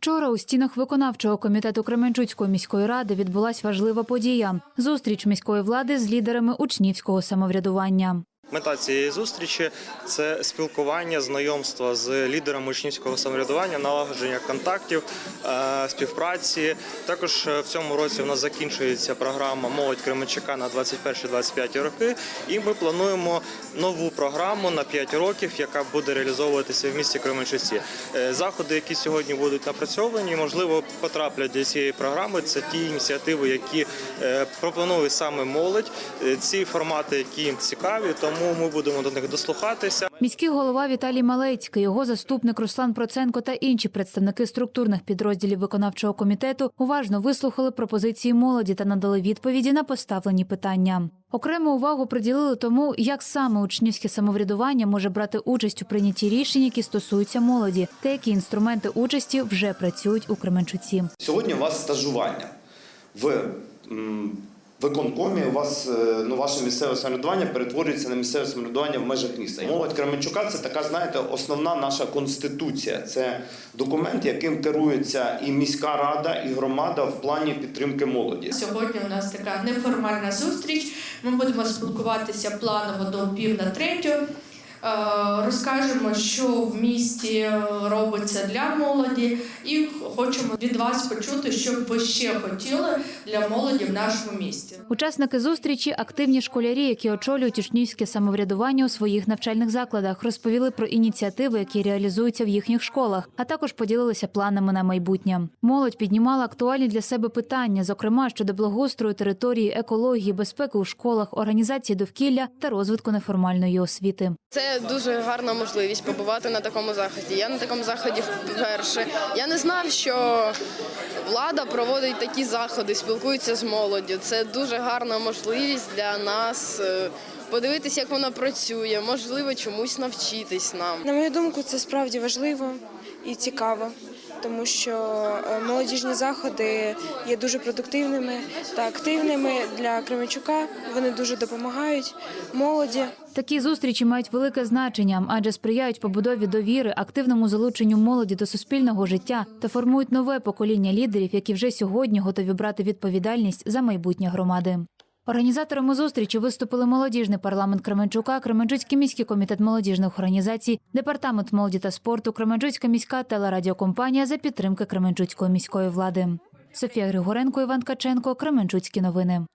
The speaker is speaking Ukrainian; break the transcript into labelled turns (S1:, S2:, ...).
S1: Вчора у стінах виконавчого комітету Кременчуцької міської ради відбулася важлива подія зустріч міської влади з лідерами учнівського самоврядування.
S2: Мета цієї зустрічі це спілкування, знайомство з лідерами учнівського самоврядування, налагодження контактів, е, співпраці. Також е, в цьому році у нас закінчується програма Молодь Кременчука на 21-25 роки. І ми плануємо нову програму на 5 років, яка буде реалізовуватися в місті Кременчуці. Е, Заходи, які сьогодні будуть напрацьовані, можливо, потраплять до цієї програми. Це ті ініціативи, які пропонує саме молодь. Ці формати, які їм цікаві, тому ми будемо до них дослухатися.
S1: Міський голова Віталій Малецький, його заступник Руслан Проценко та інші представники структурних підрозділів виконавчого комітету уважно вислухали пропозиції молоді та надали відповіді на поставлені питання. Окрему увагу приділили тому, як саме учнівське самоврядування може брати участь у прийнятті рішень, які стосуються молоді, та які інструменти участі вже працюють у Кременчуці.
S3: Сьогодні у вас стажування в виконкомі. У вас е, ну, ваше місцеве самоврядування перетворюється на місцеве самоврядування в межах міста. Молодь Кременчука це така, знаєте, основна наша конституція. Це документ, яким керується і міська рада, і громада в плані підтримки молоді.
S4: Сьогодні у нас така неформальна зустріч. Ми будемо спілкуватися планово до пів на третю. Е, Розкажемо, що в місті е, робиться для молоді, і хочемо від вас почути, що б ви ще хотіли для молоді в нашому місті.
S1: Учасники зустрічі активні школярі, які очолюють учнівське самоврядування у своїх навчальних закладах, розповіли про ініціативи, які реалізуються в їхніх школах, а також поділилися планами на майбутнє. Молодь піднімала актуальні для себе питання, зокрема щодо благоустрою території, екології, безпеки у школах, організації довкілля та розвитку неформальної освіти.
S5: Це дуже гарна можливість побувати на такому заході. Я на такому заході вперше. Я не знав, що влада проводить такі заходи, спілкується з молоддю. Це дуже гарна можливість для нас е, подивитися, як вона працює, можливо, чомусь навчитись нам.
S6: На мою думку, це справді важливо і цікаво, тому що е, молодіжні заходи є дуже продуктивними та активними для Кременчука. Вони дуже допомагають молоді.
S1: Такі зустрічі мають велике значення, адже сприяють побудові довіри, активному залученню молоді до суспільного життя та формують нове покоління лідерів, які вже сьогодні готові брати відповідальність за майбутнє громади. Організаторами зустрічі виступили молодіжний парламент Кременчука, Кременчуцький міський комітет молодіжних організацій, департамент молоді та спорту, Кременчуцька міська телерадіокомпанія за підтримки Кременчуцької міської влади. Софія Григоренко, Іван Каченко, Кременчуцькі новини.